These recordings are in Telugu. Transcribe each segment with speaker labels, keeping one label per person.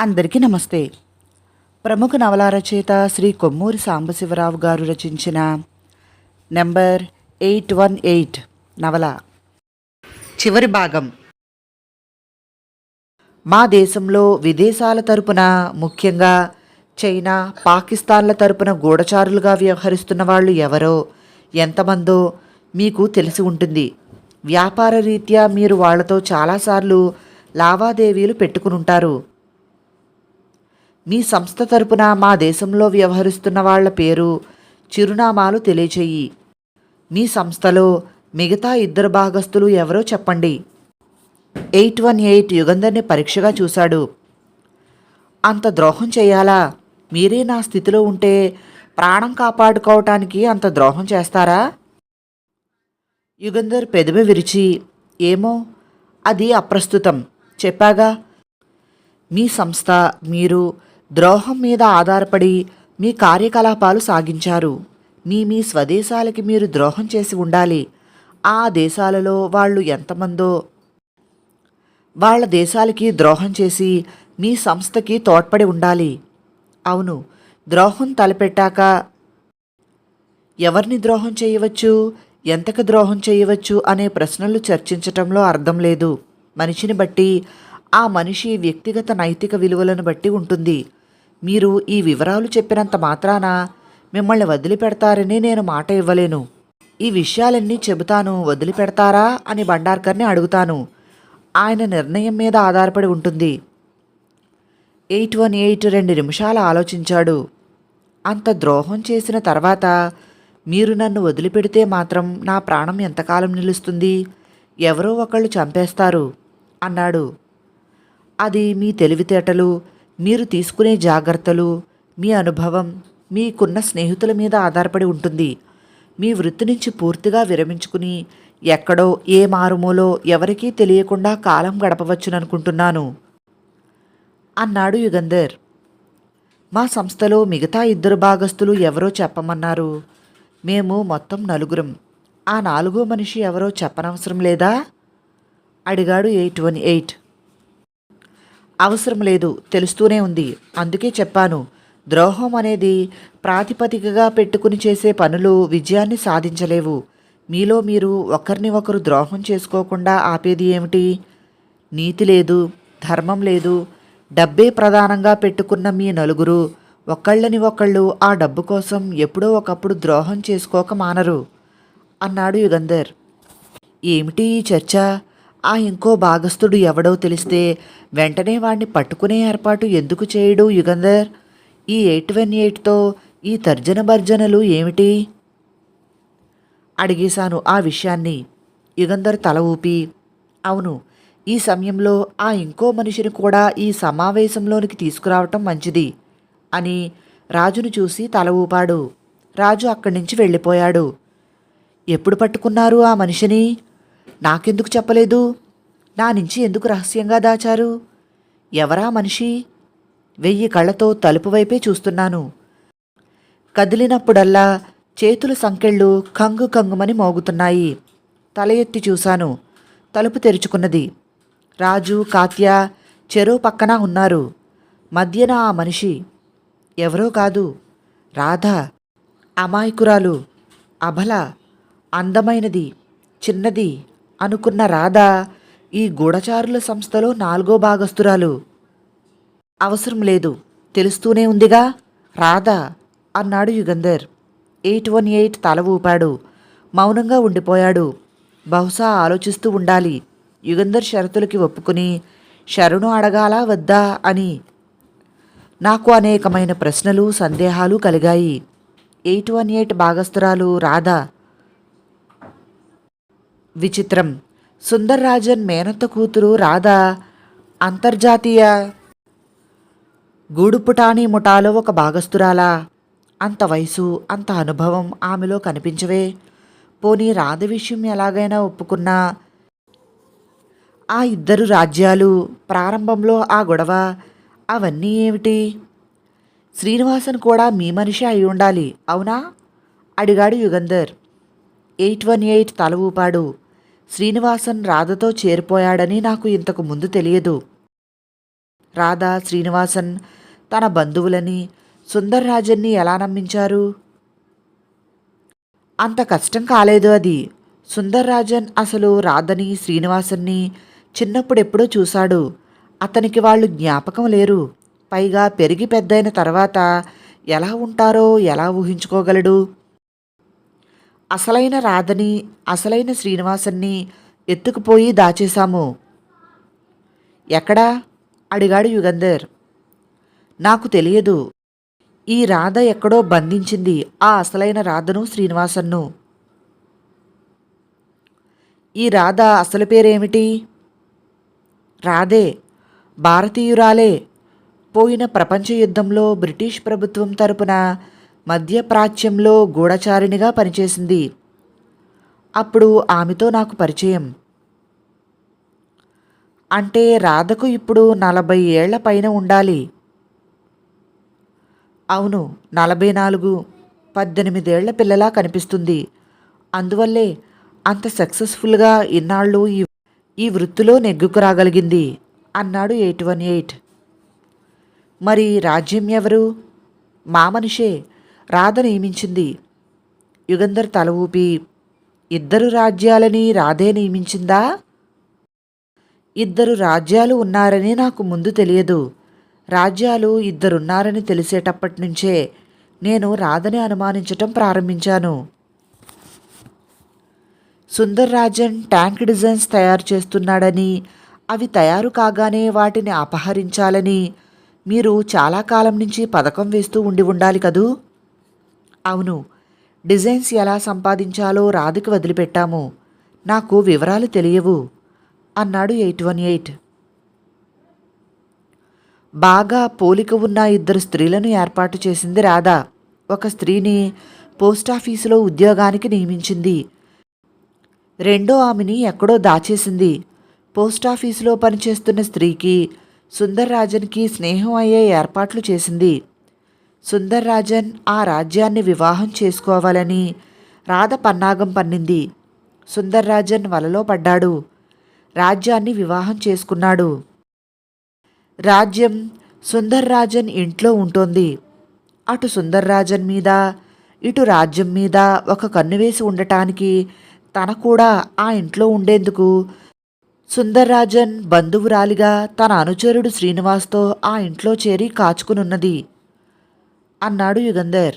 Speaker 1: అందరికీ నమస్తే. ప్రముఖ నవల రచయిత శ్రీ కొమ్మూరి సాంబశివరావు గారు రచించిన నెంబర్ ఎయిట్ వన్ ఎయిట్ నవల. చివరి భాగం. మా దేశంలో విదేశాల తరపున ముఖ్యంగా చైనా పాకిస్తాన్ల తరపున గూఢచారులుగా వ్యవహరిస్తున్న వాళ్ళు ఎవరో ఎంతమందో మీకు తెలిసి ఉంటుంది. వ్యాపార రీత్యా మీరు వాళ్ళతో చాలాసార్లు లావాదేవీలు పెట్టుకుని ఉంటారు మీ సంస్థ తరపున మా దేశంలో వ్యవహరిస్తున్న వాళ్ళ పేరు చిరునామాలు తెలియచేయి. మీ సంస్థలో మిగతా ఇద్దరు భాగస్తులు ఎవరో చెప్పండి. ఎయిట్ వన్ ఎయిట్ యుగంధర్ని పరీక్షగా చూశాడు. అంత ద్రోహం చేయాలా? మీరే నా స్థితిలో ఉంటే ప్రాణం కాపాడుకోవటానికి అంత ద్రోహం చేస్తారా? యుగంధర్ పెదవి విరిచి ఏమో అది అప్రస్తుతం. చెప్పాగా మీ సంస్థ మీరు ద్రోహం మీద ఆధారపడి మీ కార్యకలాపాలు సాగించారు. మీ మీ స్వదేశాలకి మీరు ద్రోహం చేసి ఉండాలి. ఆ దేశాలలో వాళ్ళు ఎంతమందో. వాళ్ళ దేశాలకి ద్రోహం చేసి మీ సంస్థకి తోడ్పడి ఉండాలి. అవును ద్రోహం తలపెట్టాక ఎవరిని ద్రోహం చేయవచ్చు ఎంతకు ద్రోహం చేయవచ్చు అనే ప్రశ్నలు చర్చించటంలో అర్థం లేదు. మనిషిని బట్టి ఆ మనిషి వ్యక్తిగత నైతిక విలువలను బట్టి ఉంటుంది. మీరు ఈ వివరాలు చెప్పినంత మాత్రాన మిమ్మల్ని వదిలిపెడతారని నేను మాట ఇవ్వలేను. ఈ విషయాలన్నీ చెబుతాను వదిలిపెడతారా? అని బండార్కర్ని అడుగుతాను. ఆయన నిర్ణయం మీద ఆధారపడి ఉంటుంది. ఎయిట్ వన్ ఎయిట్ రెండు నిమిషాలు ఆలోచించాడు. అంత ద్రోహం చేసిన తర్వాత మీరు నన్ను వదిలిపెడితే మాత్రం నా ప్రాణం ఎంతకాలం నిలుస్తుంది? ఎవరో ఒకళ్ళు చంపేస్తారు అన్నాడు. అది మీ తెలివితేటలు మీరు తీసుకునే జాగ్రత్తలు మీ అనుభవం మీకున్న స్నేహితుల మీద ఆధారపడి ఉంటుంది. మీ వృత్తి నుంచి పూర్తిగా విరమించుకుని ఎక్కడో ఏ మారుమూలో ఎవరికీ తెలియకుండా కాలం గడపవచ్చుననుకుంటున్నాను అన్నాడు యుగంధర్. మా సంస్థలో మిగతా ఇద్దరు భాగస్తులు ఎవరో చెప్పమన్నారు. మేము మొత్తం నలుగురం. ఆ నాలుగో మనిషి ఎవరో చెప్పనవసరం లేదా? అడిగాడు ఎయిట్ వన్ ఎయిట్. అవసరం లేదు తెలుస్తూనే ఉంది. అందుకే చెప్పాను ద్రోహం అనేది ప్రాతిపదికగా పెట్టుకుని చేసే పనులు విజయాన్ని సాధించలేవు. మీలో మీరు ఒకరిని ఒకరు ద్రోహం చేసుకోకుండా ఆపేది ఏమిటి? నీతి లేదు ధర్మం లేదు డబ్బే ప్రధానంగా పెట్టుకున్న మీ నలుగురు ఒకళ్ళని ఒకళ్ళు ఆ డబ్బు కోసం ఎప్పుడో ఒకప్పుడు ద్రోహం చేసుకోక మానరు అన్నాడు యుగంధర్. ఏమిటి ఈ చర్చ? ఆ ఇంకో భాగస్థుడు ఎవడో తెలిస్తే వెంటనే వాణ్ణి పట్టుకునే ఏర్పాటు ఎందుకు చేయడు యుగంధర్? ఈ ఎయిట్ వన్ ఎయిట్తో ఈ తర్జన భర్జనలు ఏమిటి? అడిగేశాను ఆ విషయాన్ని యుగంధర్ తల ఊపి. అవును ఈ సమయంలో ఆ ఇంకో మనిషిని కూడా ఈ సమావేశంలోనికి తీసుకురావటం మంచిది అని రాజును చూసి తల ఊపాడు. రాజు అక్కడి నుంచి వెళ్ళిపోయాడు. ఎప్పుడు పట్టుకున్నారు ఆ మనిషిని? నాకెందుకు చెప్పలేదు? నా నుంచి ఎందుకు రహస్యంగా దాచారు? ఎవరా మనిషి? వెయ్యి కళ్ళతో తలుపు వైపే చూస్తున్నాను. కదిలినప్పుడల్లా చేతుల సంకెళ్ళు కంగు కంగుమని మోగుతున్నాయి. తల ఎత్తి చూశాను. తలుపు తెరుచుకున్నది. రాజు కాత్య చెరువు పక్కన ఉన్నారు. మధ్యన ఆ మనిషి. ఎవరో కాదు. రాధ. అమాయకురాలు. అబల అందమైనది. చిన్నది. అనుకున్న రాధ ఈ గూఢచారుల సంస్థలో నాలుగో భాగస్తురాలు అవసరం లేదు తెలుస్తూనే ఉందిగా? రాధా అన్నాడు యుగంధర్. ఎయిట్ వన్ ఎయిట్ తల ఊపాడు. మౌనంగా ఉండిపోయాడు. బహుశా ఆలోచిస్తూ ఉండాలి. యుగంధర్ షరతులకి ఒప్పుకుని శరణు అడగాలా వద్దా? అని. నాకు అనేకమైన ప్రశ్నలు సందేహాలు కలిగాయి. ఎయిట్ వన్ ఎయిట్ భాగస్తురాలు రాధా విచిత్రం. సుందర్ రాజన్ మేనత్త కూతురు రాధ అంతర్జాతీయ గూడుపుటాని ముఠాలో ఒక భాగస్తురాలా అంత వయసు అంత అనుభవం ఆమెలో కనిపించవే. పోనీ రాధ విషయం ఎలాగైనా ఒప్పుకున్నా? ఆ ఇద్దరు రాజ్యాలు ప్రారంభంలో ఆ గొడవ అవన్నీ ఏమిటి? శ్రీనివాసన్ కూడా మీ మనిషి అయి ఉండాలి అవునా? అడిగాడు యుగంధర్. ఎయిట్ వన్ ఎయిట్ తల ఊపాడు. శ్రీనివాసన్ రాధతో చేరిపోయాడని నాకు ఇంతకు ముందు తెలియదు. రాధా శ్రీనివాసన్ తన బంధువులని సుందర్రాజన్ని ఎలా నమ్మించారు? అంత కష్టం కాలేదు అది. సుందర్రాజన్ అసలు రాధని శ్రీనివాసన్ని చిన్నప్పుడెప్పుడో చూశాడు. అతనికి వాళ్ళు జ్ఞాపకం లేరు. పైగా పెరిగి పెద్దయిన తర్వాత ఎలా ఉంటారో ఎలా ఊహించుకోగలడు? అసలైన రాధని అసలైన శ్రీనివాసన్ని ఎత్తుకుపోయి దాచేశాము. ఎక్కడా? అడిగాడు యుగంధర్. నాకు తెలియదు. ఈ రాధ ఎక్కడో బంధించింది ఆ అసలైన రాధను శ్రీనివాసన్ను ఈ రాధ అసలు పేరేమిటి? రాధే భారతీయురాలే. పోయిన ప్రపంచ యుద్ధంలో బ్రిటిష్ ప్రభుత్వం తరపున మధ్యప్రాచ్యంలో గూఢచారిణిగా పనిచేసింది. అప్పుడు ఆమెతో నాకు పరిచయం. అంటే రాధకు ఇప్పుడు నలభై ఏళ్ళ పైన ఉండాలి. అవును నలభై నాలుగు పద్దెనిమిదేళ్ళ పిల్లలా కనిపిస్తుంది. అందువల్లే అంత సక్సెస్ఫుల్గా ఇన్నాళ్ళు ఈ ఈ వృత్తిలో నెగ్గుకు రాగలిగింది అన్నాడు ఎయిట్ వన్ ఎయిట్. మరి రాజ్యం ఎవరు? మా మనిషే రాధ నియమించింది. యుగంధర్ తల ఊపి ఇద్దరు రాజ్యాలని రాధే నియమించిందా? ఇద్దరు రాజ్యాలు ఉన్నారని నాకు ముందు తెలియదు. రాజ్యాలు ఇద్దరున్నారని తెలిసేటప్పటి నుంచే నేను రాధని అనుమానించటం ప్రారంభించాను. సుందర్ రాజన్ ట్యాంక్ డిజైన్స్ తయారు చేస్తున్నాడని అవి తయారు కాగానే వాటిని అపహరించాలని మీరు చాలా కాలం నుంచి పథకం వేస్తూ ఉండి ఉండాలి కదూ? అవును. డిజైన్స్ ఎలా సంపాదించాలో రాధకి వదిలిపెట్టాము. నాకు వివరాలు తెలియవు. అన్నాడు ఎయిట్ వన్ ఎయిట్. బాగా పోలిక ఉన్న ఇద్దరు స్త్రీలను ఏర్పాటు చేసింది రాధ. ఒక స్త్రీని పోస్టాఫీసులో ఉద్యోగానికి నియమించింది. రెండో ఆమెని ఎక్కడో దాచేసింది. పోస్టాఫీసులో పనిచేస్తున్న స్త్రీకి సుందర్రాజన్కి స్నేహం అయ్యే ఏర్పాట్లు చేసింది. సుందర్రాజన్ ఆ రాజ్యాన్ని వివాహం చేసుకోవాలని రాధ పన్నాగం పన్నింది. సుందర్రాజన్ వలలో పడ్డాడు. రాజ్యాన్ని వివాహం చేసుకున్నాడు. రాజ్యం సుందర్రాజన్ ఇంట్లో ఉంటోంది. అటు సుందర్రాజన్ మీద ఇటు రాజ్యం మీద ఒక కన్ను వేసి ఉండటానికి తన కూడా ఆ ఇంట్లో ఉండేందుకు సుందర్రాజన్ బంధువురాలిగా తన అనుచరుడు శ్రీనివాస్తో ఆ ఇంట్లో చేరి కాచుకునున్నది. అన్నాడు యుగంధర్.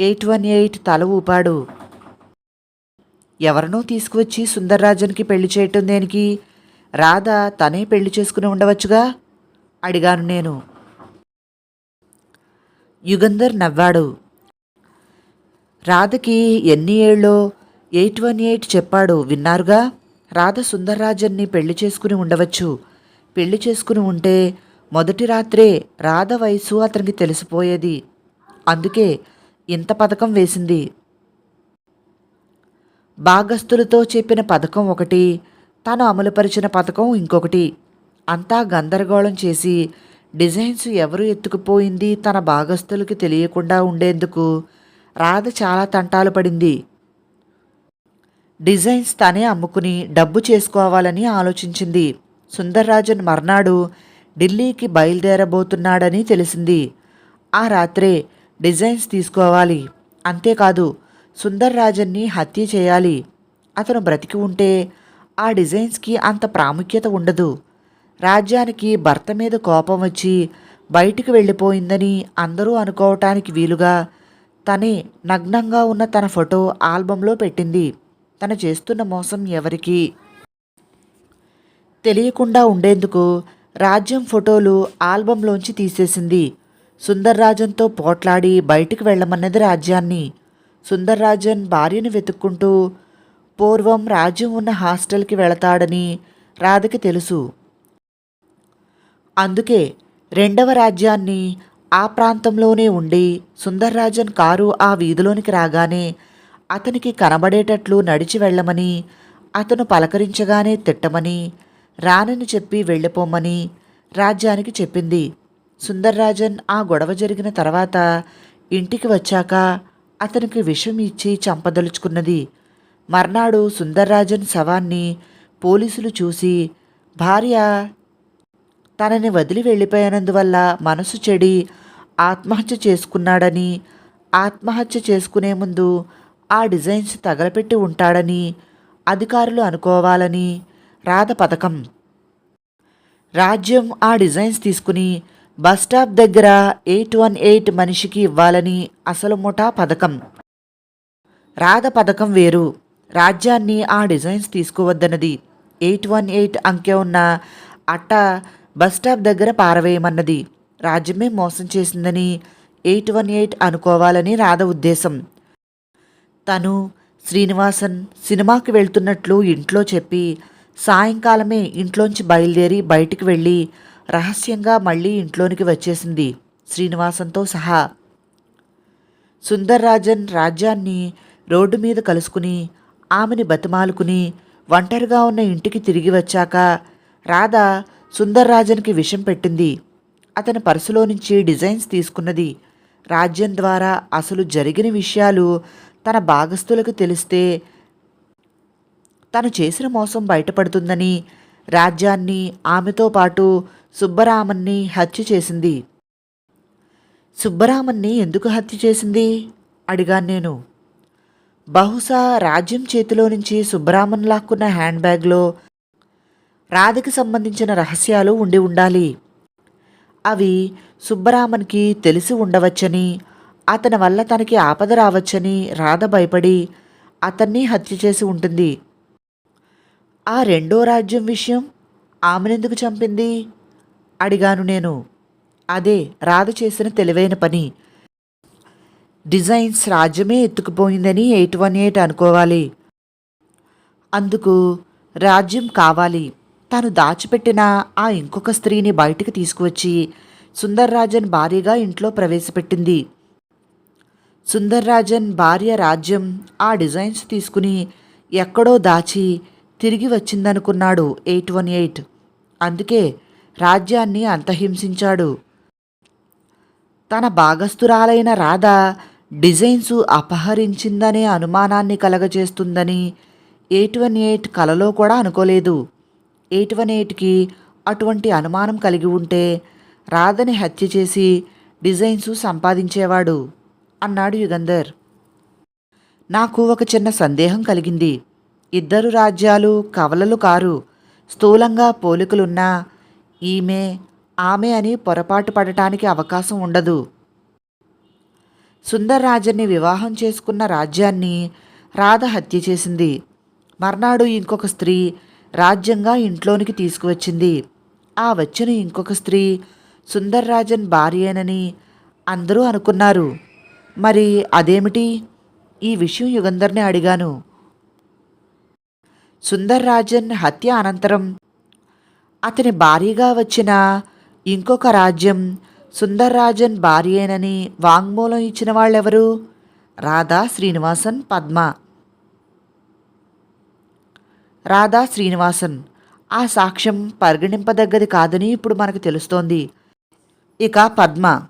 Speaker 1: ఎయిట్ వన్ ఎయిట్ తల ఊపాడు. ఎవరినో తీసుకువచ్చి సుందర్రాజన్కి పెళ్ళి చేయటం దేనికి? రాధ తనే పెళ్ళి చేసుకుని ఉండవచ్చుగా? అడిగాను నేను. యుగంధర్ నవ్వాడు. రాధకి ఎన్ని ఏళ్ళో ఎయిట్ వన్ ఎయిట్ చెప్పాడు విన్నారుగా? రాధ సుందర్రాజన్ని పెళ్ళి చేసుకుని ఉండవచ్చు. పెళ్ళి చేసుకుని ఉంటే మొదటి రాత్రే రాధ వయసు అతనికి తెలిసిపోయేది. అందుకే ఇంత పథకం వేసింది. భాగస్తులతో చెప్పిన పథకం ఒకటి తాను అమలుపరిచిన పథకం ఇంకొకటి. అంతా గందరగోళం చేసి డిజైన్స్ ఎవరు ఎత్తుకుపోయింది తన భాగస్థులకి తెలియకుండా ఉండేందుకు రాధ చాలా తంటాలు పడింది. డిజైన్స్ తనే అమ్ముకుని డబ్బు చేసుకోవాలని ఆలోచించింది. సుందర్రాజన్ మర్నాడు ఢిల్లీకి బయలుదేరబోతున్నాడని తెలిసింది. ఆ రాత్రే డిజైన్స్ తీసుకోవాలి. అంతేకాదు సుందర్ రాజన్ని హత్య చేయాలి. అతను బ్రతికి ఉంటే ఆ డిజైన్స్కి అంత ప్రాముఖ్యత ఉండదు. రాజ్యానికి భర్త మీద కోపం వచ్చి బయటికి వెళ్ళిపోయిందని అందరూ అనుకోవటానికి వీలుగా తనే నగ్నంగా ఉన్న తన ఫోటో ఆల్బంలో పెట్టింది. తను చేస్తున్న మోసం ఎవరికి తెలియకుండా ఉండేందుకు రాజ్యం ఫోటోలు ఆల్బంలోంచి తీసేసింది. సుందర్రాజన్తో పోట్లాడి బయటికి వెళ్ళమన్నది రాజ్యాన్ని. సుందర్రాజన్ భార్యను వెతుక్కుంటూ పూర్వం రాజ్యం ఉన్న హాస్టల్కి వెళతాడని రాధకి తెలుసు. అందుకే రెండవ రాజ్యాన్ని ఆ ప్రాంతంలోనే ఉండి సుందర్రాజన్ కారు ఆ వీధిలోనికి రాగానే అతనికి కనబడేటట్లు నడిచి వెళ్ళమని అతను పలకరించగానే తిట్టమని రానని చెప్పి వెళ్ళిపోమని రాజ్యానికి చెప్పింది. సుందర్రాజన్ ఆ గొడవ జరిగిన తర్వాత ఇంటికి వచ్చాక అతనికి విషం ఇచ్చి చంపదలుచుకున్నది. మర్నాడు సుందర్రాజన్ శవాన్ని పోలీసులు చూసి భార్య తనని వదిలి వెళ్ళిపోయినందువల్ల మనసు చెడి ఆత్మహత్య చేసుకున్నాడని ఆత్మహత్య చేసుకునే ముందు ఆ డిజైన్స్ తగలపెట్టి ఉంటాడని అధికారులు అనుకోవాలని రాధ పథకం. రాజ్యం ఆ డిజైన్స్ తీసుకుని బస్ స్టాప్ దగ్గర ఎయిట్ వన్ ఎయిట్ మనిషికి ఇవ్వాలని అసలు ముఠా పథకం. రాధ పథకం వేరు. రాజ్యాన్ని ఆ డిజైన్స్ తీసుకువద్దన్నది. ఎయిట్ వన్ ఎయిట్ అంకె ఉన్న అట్ట బస్ స్టాప్ దగ్గర పారవేయమన్నది. రాజ్యమే మోసం చేసిందని ఎయిట్ వన్ ఎయిట్ అనుకోవాలని రాధ ఉద్దేశం. తను శ్రీనివాసన్ సినిమాకి వెళ్తున్నట్లు ఇంట్లో చెప్పి సాయంకాలమే ఇంట్లోంచి బయలుదేరి బయటికి వెళ్ళి రహస్యంగా మళ్ళీ ఇంట్లోనికి వచ్చేసింది. శ్రీనివాసంతో సహా. సుందర్రాజన్ రాజ్యాన్ని రోడ్డు మీద కలుసుకుని ఆమెని బతిమాలుకుని ఒంటరిగా ఉన్న ఇంటికి తిరిగి వచ్చాక రాధ సుందర్రాజన్కి విషం పెట్టింది. అతని పర్సులో నుంచి డిజైన్స్ తీసుకున్నది. రాజ్యం ద్వారా అసలు జరిగిన విషయాలు తన భాగస్థులకు తెలిస్తే తను చేసిన మోసం బయటపడుతుందని రాజ్యాన్ని ఆమెతో పాటు సుబ్బరామన్ని హత్య చేసింది. సుబ్బరామన్ని ఎందుకు హత్య చేసింది? అడిగాను నేను. బహుశా రాజ్యం చేతిలో నుంచి సుబ్బరామన్ లాక్కున్న హ్యాండ్ బ్యాగ్లో రాధకి సంబంధించిన రహస్యాలు ఉండి ఉండాలి. అవి సుబ్బరామన్కి తెలిసి ఉండవచ్చని అతని వల్ల తనకి ఆపద రావచ్చని రాధ భయపడి అతన్ని హత్య చేసి ఉంటుంది. ఆ రెండో రాజ్యం విషయం ఆమెనెందుకు చంపింది? అడిగాను నేను. అదే రాధ చేసిన తెలివైన పని. డిజైన్స్ రాజ్యమే ఎత్తుకుపోయిందని ఎయిట్ వన్ ఎయిట్ అనుకోవాలి. అందుకు రాజ్యం కావాలి. తాను దాచిపెట్టిన ఆ ఇంకొక స్త్రీని బయటికి తీసుకువచ్చి సుందర్రాజన్ భార్యగా ఇంట్లో ప్రవేశపెట్టింది. సుందర్రాజన్ భార్య రాజ్యం ఆ డిజైన్స్ తీసుకుని ఎక్కడో దాచి తిరిగి వచ్చిందనుకున్నాడు ఎయిట్ వన్ ఎయిట్. అందుకే రాజ్యాన్ని అంతహింసించాడు. తన భాగస్థురాలైన రాధ డిజైన్సు అపహరించిందనే అనుమానాన్ని కలగజేస్తుందని ఎయిట్ వన్ ఎయిట్ కలలో కూడా అనుకోలేదు. ఎయిట్ వన్ ఎయిట్కి అటువంటి అనుమానం కలిగి ఉంటే రాధని హత్య చేసి డిజైన్సు సంపాదించేవాడు అన్నాడు యుగంధర్. నాకు ఒక చిన్న సందేహం కలిగింది. ఇద్దరు రాజ్యాలు కవలలు కారు. స్థూలంగా పోలికలున్నా ఈమె ఆమె అని పొరపాటు పడటానికి అవకాశం ఉండదు. సుందర్రాజన్ని వివాహం చేసుకున్న రాజ్యాన్ని రాధ హత్య చేసింది. మర్నాడు ఇంకొక స్త్రీ రాజ్యంగా ఇంట్లోనికి తీసుకువచ్చింది. ఆ వచ్చిన ఇంకొక స్త్రీ సుందర్రాజన్ భార్యేనని అందరూ అనుకున్నారు. మరి అదేమిటి? ఈ విషయం యుగంధర్ని అడిగాను. సుందర్రాజన్ హత్య అనంతరం అతని భార్యగా వచ్చిన ఇంకొక రాజ్యం సుందర్రాజన్ భార్యేనని వాంగ్మూలం ఇచ్చిన వాళ్ళెవరు? రాధా శ్రీనివాసన్ పద్మ. రాధా శ్రీనివాసన్ ఆ సాక్ష్యం పరిగణింపదగ్గది కాదని ఇప్పుడు మనకు తెలుస్తోంది. ఇక పద్మ.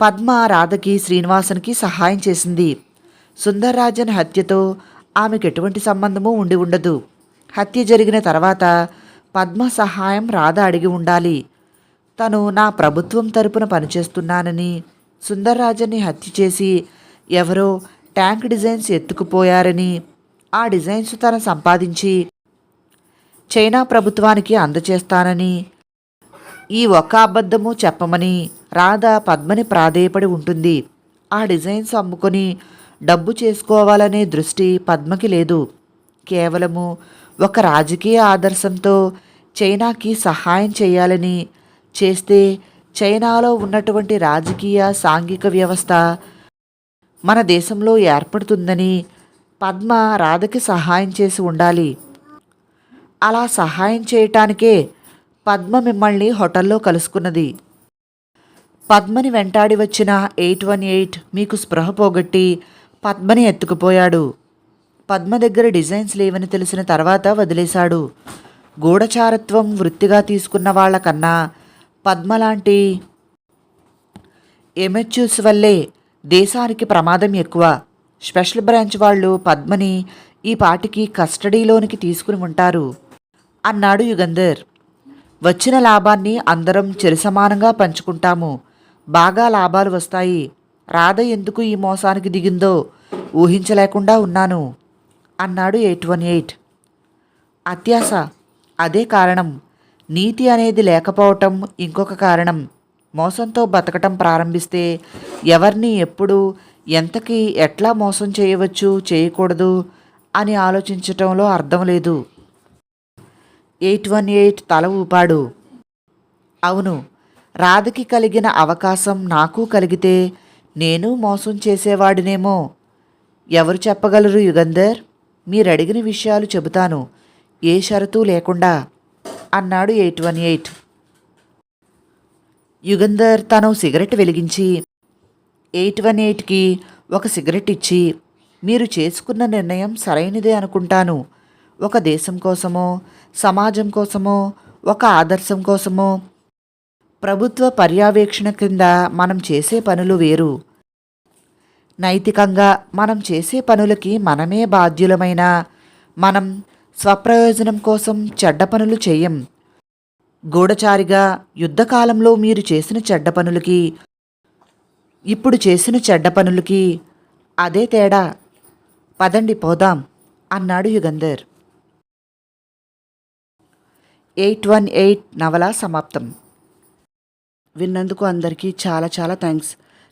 Speaker 1: పద్మ రాధకి శ్రీనివాసన్కి సహాయం చేసింది. సుందర్రాజన్ హత్యతో ఆమెకు ఎటువంటి సంబంధము ఉండి ఉండదు. హత్య జరిగిన తర్వాత పద్మ సహాయం రాధ అడిగి ఉండాలి. తను నా ప్రభుత్వం తరపున పనిచేస్తున్నానని సుందర్రాజన్ని హత్య చేసి ఎవరో ట్యాంక్ డిజైన్స్ ఎత్తుకుపోయారని ఆ డిజైన్స్ తను సంపాదించి చైనా ప్రభుత్వానికి అందచేస్తానని ఈ ఒక్క అబద్ధము చెప్పమని రాధ పద్మని ప్రాధేయపడి ఉంటుంది. ఆ డిజైన్స్ అమ్ముకొని డబ్బు చేసుకోవాలనే దృష్టి పద్మకి లేదు. కేవలము ఒక రాజకీయ ఆదర్శంతో చైనాకి సహాయం చేయాలని చేస్తే చైనాలో ఉన్నటువంటి రాజకీయ సాంఘిక వ్యవస్థ మన దేశంలో ఏర్పడుతుందని పద్మ రాధకి సహాయం చేసి ఉండాలి. అలా సహాయం చేయటానికే పద్మ మిమ్మల్ని హోటల్లో కలుసుకున్నది. పద్మని వెంటాడి వచ్చిన ఎయిట్ వన్ ఎయిట్ మీకు స్పృహ పోగొట్టి పద్మని ఎత్తుకుపోయాడు. పద్మ దగ్గర డిజైన్స్ లేవని తెలిసిన తర్వాత వదిలేశాడు. గూఢచారత్వం వృత్తిగా తీసుకున్న వాళ్ళకన్నా పద్మ లాంటి ఎమెచ్యూస్ వల్లే దేశానికి ప్రమాదం ఎక్కువ. స్పెషల్ బ్రాంచ్ వాళ్ళు పద్మని ఈ పాటికి కస్టడీలోనికి తీసుకుని ఉంటారు అన్నాడు యుగంధర్. వచ్చిన లాభాన్ని అందరం చెరిసమానంగా పంచుకుంటాము. బాగా లాభాలు వస్తాయి. రాధ ఎందుకు ఈ మోసానికి దిగిందో ఊహించలేకుండా ఉన్నాను. అన్నాడు ఎయిట్ వన్ ఎయిట్. అత్యాస అదే కారణం. నీతి అనేది లేకపోవటం ఇంకొక కారణం. మోసంతో బతకటం ప్రారంభిస్తే ఎవరిని ఎప్పుడు ఎంతకి ఎట్లా మోసం చేయవచ్చు చేయకూడదు అని ఆలోచించటంలో అర్థం లేదు. ఎయిట్ వన్ ఎయిట్ తల ఊపాడు. అవును రాధకి కలిగిన అవకాశం నాకు కలిగితే నేను మోసం చేసేవాడినేమో. ఎవరు చెప్పగలరు యుగంధర్? మీరు అడిగిన విషయాలు చెబుతాను. ఏ షరతు లేకుండా అన్నాడు ఎయిట్ వన్ ఎయిట్. యుగంధర్ తను సిగరెట్ వెలిగించి ఎయిట్ వన్ ఎయిట్కి ఒక సిగరెట్ ఇచ్చి మీరు చేసుకున్న నిర్ణయం సరైనదే అనుకుంటాను. ఒక దేశం కోసమో సమాజం కోసమో ఒక ఆదర్శం కోసమో. ప్రభుత్వ పర్యవేక్షణ కింద మనం చేసే పనులు వేరు. నైతికంగా మనం చేసే పనులకి మనమే బాధ్యులమైన మనం స్వప్రయోజనం కోసం చెడ్డ పనులు చేయం. గూఢచారిగా యుద్ధకాలంలో మీరు చేసిన చెడ్డ పనులకి ఇప్పుడు చేసిన చెడ్డ పనులకి అదే తేడా. పదండి పోదాం అన్నాడు యుగంధర్. ఎయిట్ వన్ ఎయిట్ నవల సమాప్తం. విన్నందుకు అందరికీ చాలా చాలా థ్యాంక్స్.